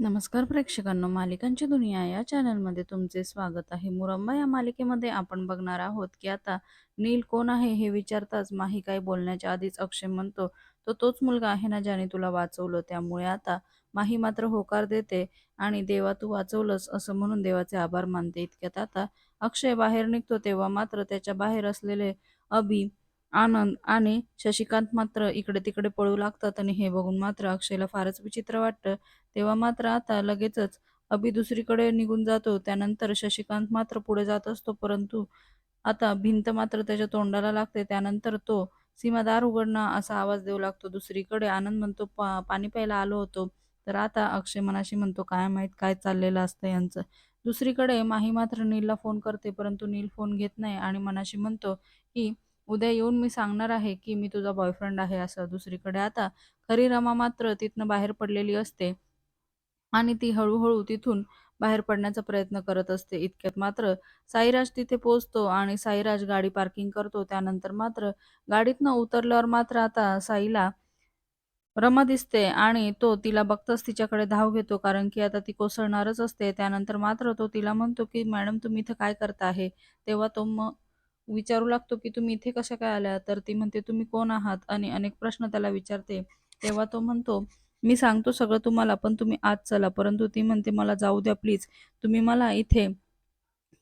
नमस्कार प्रेक्षकांनो, मालिकांची दुनिया या चॅनलमध्ये तुमचे स्वागत आहे. मुरंबा या मालिकेमध्ये आपण बघणार आहोत की आता नील कोण आहे हे विचारताच माही काही बोलण्याच्या आधीच अक्षय म्हणतो, तो तोच मुलगा आहे ना ज्याने तुला वाचवलं. त्यामुळे आता माही मात्र होकार देते आणि देवा तू वाचवलंस असं म्हणून देवाचे आभार मानते. इतक्यात आता अक्षय बाहेर निघतो तेव्हा मात्र त्याच्या बाहेर असलेले अभि, आनंद आणि शशिकांत मात्र इकडे तिकडे पळू लागतात आणि हे बघून मात्र अक्षयला फारच विचित्र वाटतं. तेव्हा मात्र आता लगेचच अभि दुसरीकडे निघून जातो. त्यानंतर शशिकांत मात्र पुढे जात असतो परंतु आता भिंत मात्र त्याच्या तोंडाला लागते. त्यानंतर तो सीमा दार असा आवाज देऊ लागतो. दुसरीकडे आनंद म्हणतो पा पाणी प्यायला आलो होतो. तर आता अक्षय मनाशी म्हणतो काय माहीत काय चाललेलं असतं यांचं. दुसरीकडे माही मात्र नीलला फोन करते परंतु नील फोन घेत नाही आणि मनाशी म्हणतो की उद्या येऊन मी सांगणार आहे की मी तुझा बॉयफ्रेंड आहे असं. दुसरीकडे आता खरी रमा मात्र तिथनं बाहेर पडलेली असते. आणि ती हळूहळू तिथून बाहेर पडण्याचा प्रयत्न करत असते. इतक्यात मात्र साईराज तिथे पोहोचतो आणि साईराज गाडी पार्किंग करतो. त्यानंतर मात्र गाडीतनं उतरल्यावर मात्र आता साईला रमा दिसते आणि तो तिला बघताच तिच्याकडे धाव घेतो कारण की आता ती कोसळणारच असते. त्यानंतर मात्र तो तिला म्हणतो की मॅडम तुम्ही इथं काय करता आहे? तेव्हा तो मग विचारू लागतो की तुम्ही इथे कशा काय आल्या? तर ती म्हणते तुम्ही कोण आहात? आणि अनेक प्रश्न त्याला विचारते. तेव्हा तो म्हणतो मी सांगतो सगळं तुम्हाला पण तुम्ही आज चला. परंतु ती म्हणते मला जाऊ द्या प्लीज. तुम्ही मला इथे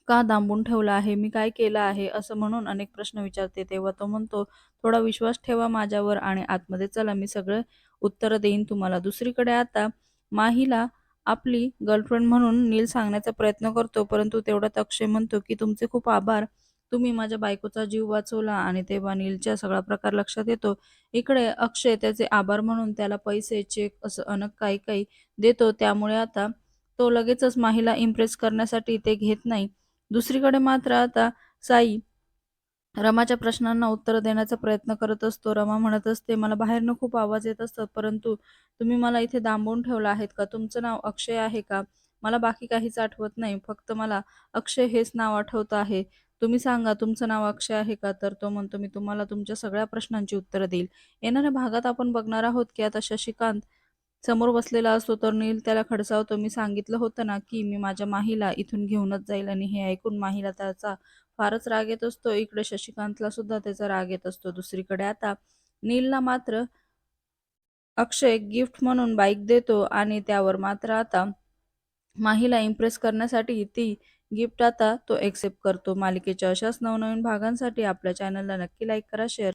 का दांबून ठेवलं आहे? मी काय केलं आहे? असं म्हणून अनेक प्रश्न विचारते. तेव्हा तो म्हणतो थोडा विश्वास ठेवा माझ्यावर आणि आतमध्ये चला मी सगळं उत्तरं देईन तुम्हाला. दुसरीकडे आता माहीला आपली गर्लफ्रेंड म्हणून नील सांगण्याचा प्रयत्न करतो परंतु तेवढ्यात अक्षय म्हणतो की तुमचे खूप आभार. तुम्ही माझ्या बायकोचा जीव वाचवला आणि तेव्हा नीलच्या सगळा प्रकार लक्षात येतो. इकडे अक्षय त्याचे आभार म्हणून त्याला पैसे, चेक असं अनेक काही काही देतो. त्यामुळे आता तो लगेचच माहीला इम्प्रेस करण्यासाठी ते घेत नाही. दुसरीकडे मात्र आता साई रमाच्या प्रश्नांना उत्तर देण्याचा प्रयत्न करत असतो. रमा म्हणत असते मला बाहेरनं खूप आवाज येत असतात परंतु तुम्ही मला इथे दांबून ठेवला आहेत का? तुमचं नाव अक्षय आहे का? मला बाकी काहीच आठवत नाही. फक्त मला अक्षय हेच नाव आठवत आहे. तुम्ही सांगा तुमचं नाव अक्षय आहे का? तर तो म्हणतो मी तुम्हाला तुमच्या सगळ्या प्रश्नांची उत्तरं देईल. येणाऱ्या भागात आपण बघणार आहोत की आता शशिकांत समोर बसलेला असतो तर नील त्याला खडसावतो. मी सांगितलं होतं ना की मी माझ्या माहीला इथून घेऊनच जाईल आणि हे ऐकून माहीला त्याचा फारच राग येत असतो. इकडे शशिकांतला सुद्धा त्याचा राग येत असतो. दुसरीकडे आता नीलला मात्र अक्षय गिफ्ट म्हणून बाईक देतो आणि त्यावर मात्र आता माहीला इम्प्रेस करण्यासाठी ती गिफ्ट आता तो एक्सेप्ट करतो. मालिकेच्या अशाच नवनवीन भागांसाठी आपल्या चॅनलला नक्की लाईक करा, शेअर